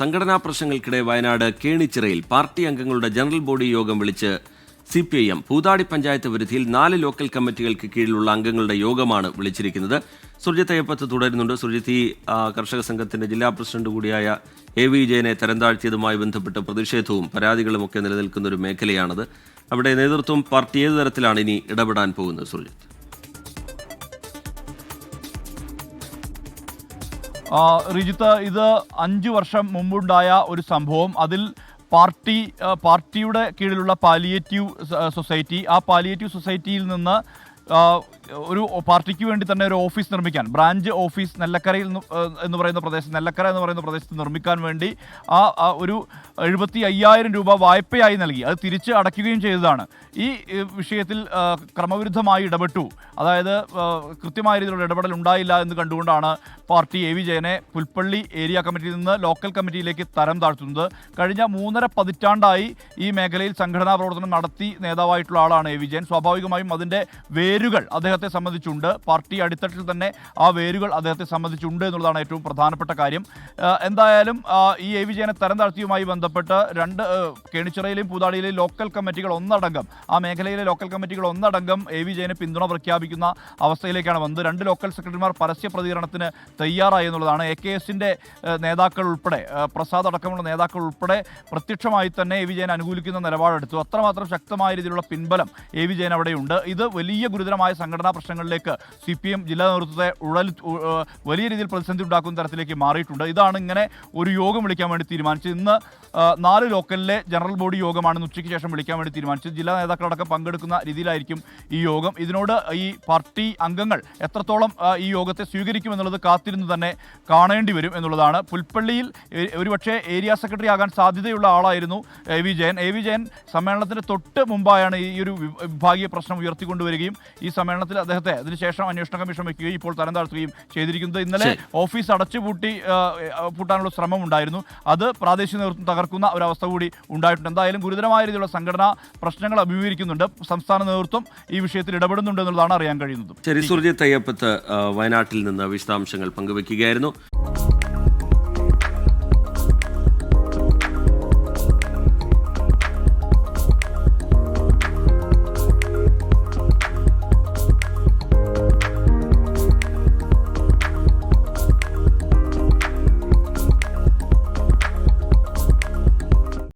സംഘടനാ പ്രശ്നങ്ങൾക്കിടെ വയനാട് കേണിച്ചിറയിൽ പാർട്ടി അംഗങ്ങളുടെ ജനറൽ ബോഡി യോഗം വിളിച്ച് C P I M Poothadi panchayat പരിധിയിൽ നാല് ലോക്കൽ കമ്മിറ്റികൾക്ക് കീഴിലുള്ള അംഗങ്ങളുടെ യോഗമാണ് വിളിച്ചിരിക്കുന്നത്. സുർജിത്ത് അയ്യപ്പത്ത് തുടരുന്നുണ്ട്. സുർജിത്ത് ഈ കർഷക സംഘത്തിന്റെ ജില്ലാ പ്രസിഡന്റ് കൂടിയായ എ വി വിജയനെ തരംതാഴ്ത്തിയതുമായി ബന്ധപ്പെട്ട് പ്രതിഷേധവും പരാതികളുമൊക്കെ നിലനിൽക്കുന്ന ഒരു മേഖലയാണത്. അവിടെ നേതൃത്വം പാർട്ടി ഏതു തരത്തിലാണ് ഇനി ഇടപെടാൻ പോകുന്നത് സുർജിത്ത്? റിജിത്ത് ഇത് അഞ്ച് വർഷം മുമ്പുണ്ടായ ഒരു സംഭവം. അതിൽ പാർട്ടി പാർട്ടിയുടെ കീഴിലുള്ള പാലിയേറ്റീവ് സൊസൈറ്റി ആ പാലിയേറ്റീവ് സൊസൈറ്റിയിൽ നിന്ന് ഒരു പാർട്ടിക്ക് വേണ്ടി തന്നെ ഒരു ഓഫീസ് നിർമ്മിക്കാൻ ബ്രാഞ്ച് ഓഫീസ് നെല്ലക്കരയിൽ എന്ന് പറയുന്ന പ്രദേശം നെല്ലക്കര എന്ന് പറയുന്ന പ്രദേശത്ത് നിർമ്മിക്കാൻ വേണ്ടി ആ ഒരു എഴുപത്തി അയ്യായിരം രൂപ വായ്പയായി നൽകി. അത് തിരിച്ച് അടയ്ക്കുകയും ചെയ്തതാണ്. ഈ വിഷയത്തിൽ ക്രമവിരുദ്ധമായി ഇടപെട്ടു. അതായത് കൃത്യമായ രീതിയിലുള്ള ഇടപെടൽ ഉണ്ടായില്ല എന്ന് കണ്ടുകൊണ്ടാണ് പാർട്ടി എ വി ജയനെ പുൽപ്പള്ളി ഏരിയ കമ്മിറ്റിയിൽ നിന്ന് ലോക്കൽ കമ്മിറ്റിയിലേക്ക് തരം താഴ്ത്തുന്നത്. കഴിഞ്ഞ മൂന്നര പതിറ്റാണ്ടായി ഈ മേഖലയിൽ സംഘടനാ പ്രവർത്തനം നടത്തി നേതാവായിട്ടുള്ള ആളാണ് എ വി ജയൻ. സ്വാഭാവികമായും അതിന്റെ വേരുകൾ അദ്ദേഹത്തെ സംബന്ധിച്ചുണ്ട്. പാർട്ടി അടിത്തട്ടിൽ തന്നെ ആ വേരുകൾ അദ്ദേഹത്തെ സംബന്ധിച്ചുണ്ട് എന്നുള്ളതാണ് ഏറ്റവും പ്രധാനപ്പെട്ട കാര്യം. എന്തായാലും ഈ എ വി ജയനെ തരം താഴ്ത്തിയുമായി ബന്ധപ്പെട്ട് രണ്ട് കേണിച്ചിറയിലെയും പൂതാടിയിലെയും ലോക്കൽ കമ്മിറ്റികൾ ഒന്നടങ്കം ആ മേഖലയിലെ ലോക്കൽ കമ്മിറ്റികൾ ഒന്നടങ്കം എ വി ജയന് പിന്തുണ പ്രഖ്യാപിക്കുന്ന അവസ്ഥയിലേക്കാണ് വന്നത്. രണ്ട് ലോക്കൽ സെക്രട്ടറിമാർ പരസ്യ പ്രതികരണത്തിന് തയ്യാറായി എന്നുള്ളതാണ്. എ കെ എസിന്റെ നേതാക്കൾ ഉൾപ്പെടെ പ്രസാദ് അടക്കമുള്ള നേതാക്കൾ ഉൾപ്പെടെ പ്രത്യക്ഷമായി തന്നെ എ വി ജയൻ അനുകൂലിക്കുന്ന നിലപാടെടുത്തു. അത്രമാത്രം ശക്തമായ രീതിയിലുള്ള പിൻബലം എ വി ജയൻ അവിടെയുണ്ട്. ഇത് വലിയ ഗുരുതരമായ സംഘടനാ പ്രശ്നങ്ങളിലേക്ക് സി പി എം ജില്ലാ നേതൃത്വത്തെ ഉഴൽ വലിയ രീതിയിൽ പ്രതിസന്ധി ഉണ്ടാക്കുന്ന തരത്തിലേക്ക് മാറിയിട്ടുണ്ട്. ഇതാണ് ഇങ്ങനെ ഒരു യോഗം വിളിക്കാൻ വേണ്ടി തീരുമാനിച്ചത്. ഇന്ന് നാല് ലോക്കലിലെ ജനറൽ ബോഡി യോഗമാണ് ഉച്ചയ്ക്ക് ശേഷം വിളിക്കാൻ വേണ്ടി തീരുമാനിച്ചത്. ജില്ലാ നേതാക്കളടക്കം പങ്കെടുക്കുന്ന രീതിയിലായിരിക്കും ഈ യോഗം. ഇതിനോട് ഈ പാർട്ടി അംഗങ്ങൾ എത്രത്തോളം ഈ യോഗത്തെ സ്വീകരിക്കും എന്നുള്ളത് കാത്തിരുന്ന് തന്നെ കാണേണ്ടി വരും എന്നുള്ളതാണ്. പുൽപ്പള്ളിയിൽ ഒരുപക്ഷെ ഏരിയ സെക്രട്ടറി ആകാൻ സാധ്യതയുള്ള ആളായിരുന്നു A V Jayan. A V Jayan സമ്മേളനത്തിന് തൊട്ട് മുമ്പായാണ് ഈ ഒരു വിഭാഗീയ പ്രശ്നം ഉയർത്തിക്കൊണ്ടുവരികയും ഈ സമ്മേളനത്തിൽ അദ്ദേഹത്തെ. അതിനുശേഷം അന്വേഷണ കമ്മീഷൻ വയ്ക്കുകയും ഇപ്പോൾ തരം താഴ്ത്തുകയും ചെയ്തിരിക്കുന്നത് ഇന്നലെ ഓഫീസ് അടച്ചുപൂട്ടി പൂട്ടാനുള്ള ശ്രമം ഉണ്ടായിരുന്നു അത് പ്രാദേശിക നേതൃത്വം തകർക്കുന്ന ഒരവസ്ഥ കൂടി ഉണ്ടായിട്ടുണ്ട്. എന്തായാലും ഗുരുതരമായ രീതിയിലുള്ള സംഘടനാ പ്രശ്നങ്ങൾ അഭിമുഖീകരിക്കുന്നുണ്ട്. സംസ്ഥാന നേതൃത്വം ഈ വിഷയത്തിൽ ഇടപെടുന്നുണ്ട് എന്നുള്ളതാണ് അറിയാൻ കഴിയുന്നത്. ശരി സുർജിത് അയ്യപ്പത്ത് വയനാട്ടിൽ നിന്ന് വിശദാംശങ്ങൾ പങ്കുവയ്ക്കുകയായിരുന്നു.